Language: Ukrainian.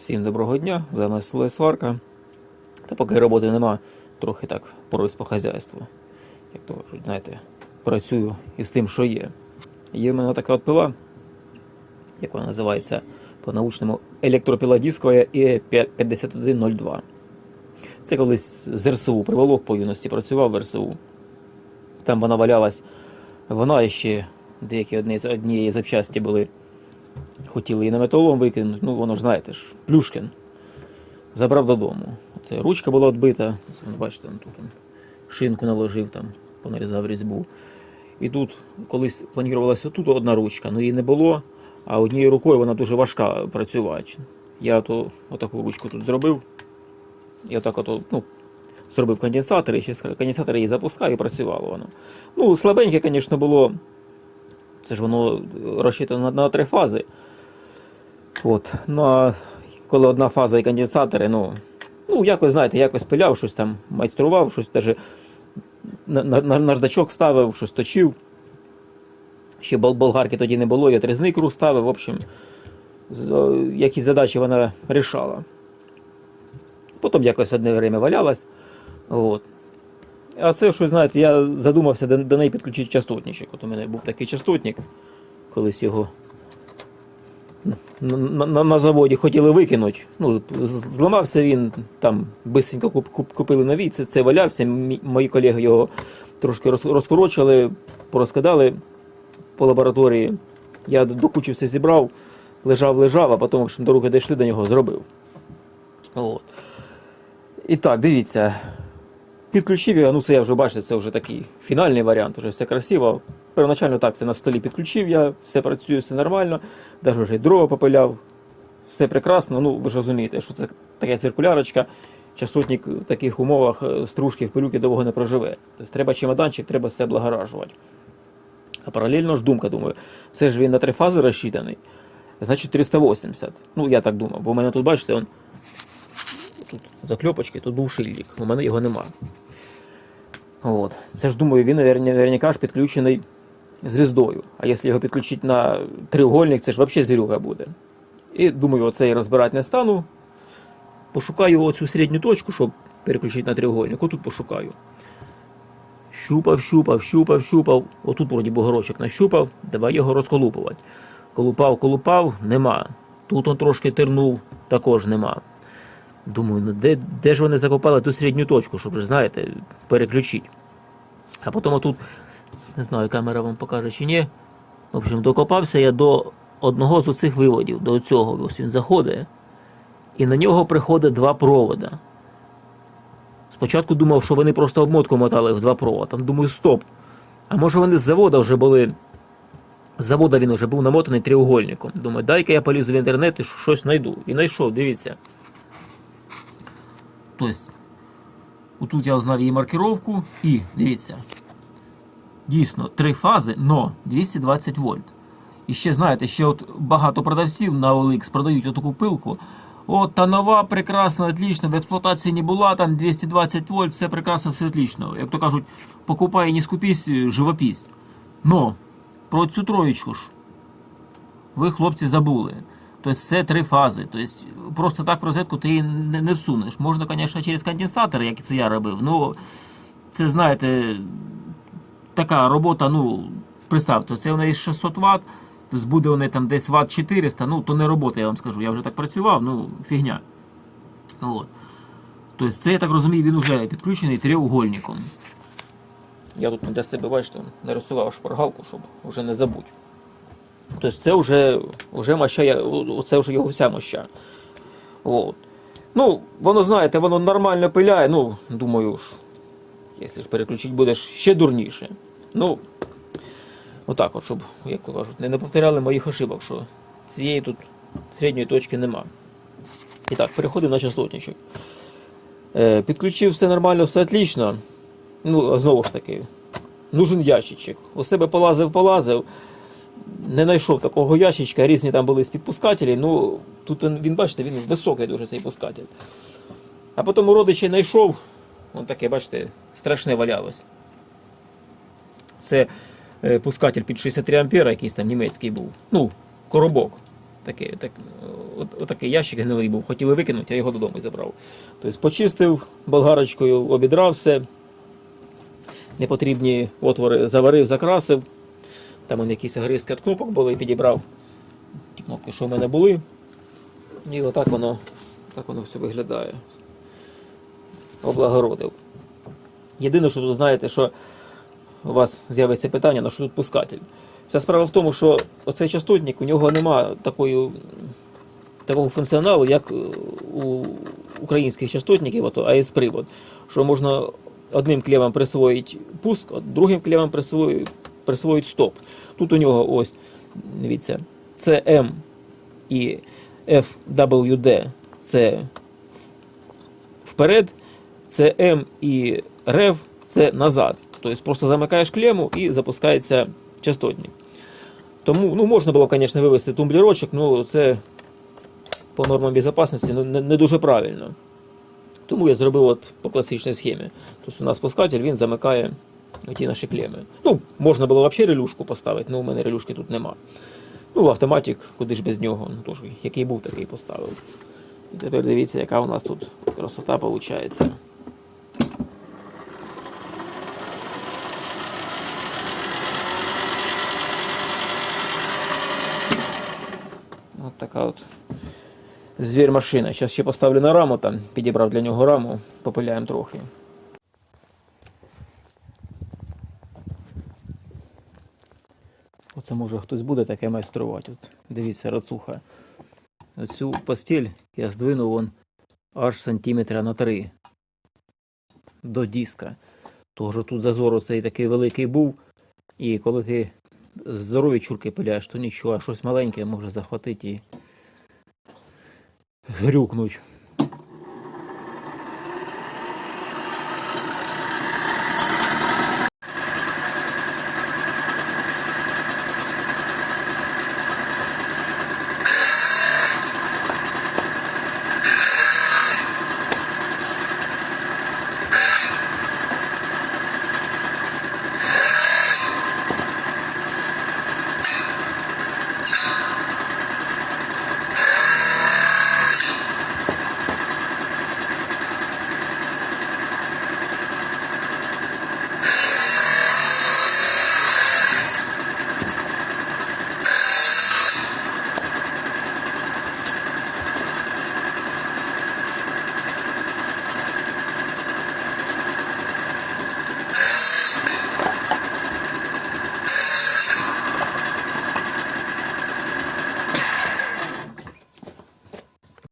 Всім доброго дня, з вами село Сварка. Та поки роботи нема, трохи так поруюсь по хазяйству. Як то знаєте, працюю із тим, що є. Є в мене така от пила, як вона називається по-научному електропіла дискова і 5102. Це колись з РСУ приволок по юності працював в РСУ. Там вона валялась, вона ще деякі одні, однієї запчасті були. Хотіли її на металолом викинути, ну воно ж знаєте ж, Плюшкін. Забрав додому. Це ручка була відбита, бачите, тут он, шинку наложив, там, понарізав різьбу. І тут колись планувалася отут одна ручка, ну її не було, а однією рукою вона дуже важка працювати. Я то отаку ручку тут зробив. І отак ото, ну, зробив конденсатор, і ще з конденсатора її запускаю і працювало воно. Ну, слабеньке, звісно, було. Це ж воно розчитано на три фази. От. Ну, а коли одна фаза і конденсатори, ну, ну якось, знаєте, якось пиляв, щось там майстрував, щось на наждачок ставив, щось точив. Ще бол- болгарки тоді не було, я тризник рух ставив, в общем, якісь задачі вона рішала. Потім якось одне время валялась. От. А це, що знаєте, я задумався до, до неї підключити частотничок. От у мене був такий частотник, колись його на, на, на- заводі хотіли викинути. Ну, зламався він, там бисенько куп, куп, купили нові, це, це валявся. Мої колеги його трошки роз, розкорочили, порозкидали по лабораторії. Я до кучі все зібрав, лежав, лежав, а потім, общем, до дійшли до нього, зробив. От. І так, дивіться. Підключив я, ну це я вже бачите, це вже такий фінальний варіант, вже все красиво. Первоначально так, це на столі підключив я, все працює, все нормально, навіть вже й дрова попиляв, все прекрасно. Ну, ви ж розумієте, що це така циркулярочка, частотник в таких умовах е, стружки в пилюки довго не проживе. Тобто треба чемоданчик, треба все облагоражувати. А паралельно ж думка, думаю, це ж він на три фази розчитаний, значить 380. Ну, я так думав, бо в мене тут, бачите, он, тут закльопочки, тут був шильдик, у мене його нема. От. Це ж думаю, він навер- наверняка ж підключений звіздою. А якщо його підключити на треугольник, це ж взагалі звірюга буде. І думаю, оцей розбирати не стану. Пошукаю оцю середню точку, щоб переключити на треугольник. Отут пошукаю. Щупав, щупав, щупав, щупав. Отут вроді бугорочок нащупав, давай його розколупувати. Колупав, колупав, нема. Тут он трошки тернув, також нема. Думаю, ну де, де ж вони закопали ту середню точку, щоб знаєте, переключити. А потім отут, не знаю, камера вам покаже чи ні. В общем, докопався я до одного з оцих виводів, до цього. Ось він заходить, і на нього приходить два провода. Спочатку думав, що вони просто обмотку мотали в два провода. Думаю, стоп. А може вони з завода вже були. З завода він вже був намотаний треугольником. Думаю, дай-ка я полізу в інтернет і щось знайду. І знайшов, дивіться. Тобто, отут я узнав її маркировку і дивіться. Дійсно, три фази, но 220 вольт. І ще знаєте, ще от багато продавців на OLX продають отаку пилку. От та нова, прекрасна, отлично, в експлуатації не була, там 220 вольт, все прекрасно, все отлично. Як то кажуть, покупай, не скупись, живопись. Но про цю троєчку ж ви, хлопці, забули. Тобто це три фази. Тобто просто так в розетку ти її не, не всунеш. Можна, звісно, через конденсатор, як це я робив. Ну, це, знаєте, така робота, ну, представте, це у неї 600 Вт, тобто буде неї там десь Вт 400, ну, то не робота, я вам скажу. Я вже так працював, ну, фігня. От. Тобто це, я так розумію, він вже підключений треугольником. Я тут для себе, бачите, нарисував шпаргалку, щоб вже не забути. Тобто це вже, вже моща, це вже його вся моща. От. Ну, воно, знаєте, воно нормально пиляє, ну, думаю ж, якщо ж переключити будеш ще дурніше. Ну, отак от, щоб, як то кажуть, не, повторяли моїх ошибок, що цієї тут середньої точки нема. І так, переходимо на частотничок. Е, підключив все нормально, все отлично. Ну, знову ж таки, нужен ящичок. У себе полазив, полазив. Не знайшов такого ящичка, різні там були підпускателі. Ну, тут він, бачите, він високий дуже цей пускатель. А потім у родича знайшов, он таке, бачите, страшне валялось. Це е, пускатель під 63 ампера, якийсь там німецький був. Ну, коробок. Такий, так, от, отакий ящик гнилий був, хотіли викинути, я його додому забрав. Тобто почистив болгарочкою, обідрав все, непотрібні отвори заварив, закрасив. Там он якісь огризки від кнопок були, підібрав ті кнопки, що в мене були. І отак воно, так воно все виглядає. Облагородив. Єдине, що тут знаєте, що у вас з'явиться питання, на що тут пускатель. Вся справа в тому, що оцей частотник, у нього нема такої, такого функціоналу, як е, у українських частотників, ото АЕС-привод, що можна одним клемом присвоїти пуск, а другим клемом присвоїти, присвоїти стоп. Тут у нього ось, дивіться, CM і FWD це вперед, CM і REV це назад. Тобто просто замикаєш клему і запускається частотник. Тому ну, можна було, звісно, вивести тумблерочок, але це по нормам безпечності ну, не, не дуже правильно. Тому я зробив от по класичній схемі. Тобто у нас пускатель він замикає ті наші клеми. Ну, можна було взагалі релюшку поставити, але у мене релюшки тут нема. Ну, автоматик, куди ж без нього. Ну, тож, який був, такий поставив. І тепер дивіться, яка у нас тут красота виходить. От така от звір машина. Зараз ще поставлю на раму, там підібрав для нього раму, попиляємо трохи. Оце може хтось буде таке майструвати. От, дивіться, рацуха. Оцю постіль я здвинув вон аж сантиметра на 3 до диска. Тож тут зазор цей такий великий був. І коли ти здорові чурки пиляєш, то нічого, а щось маленьке може захватити і грюкнуть.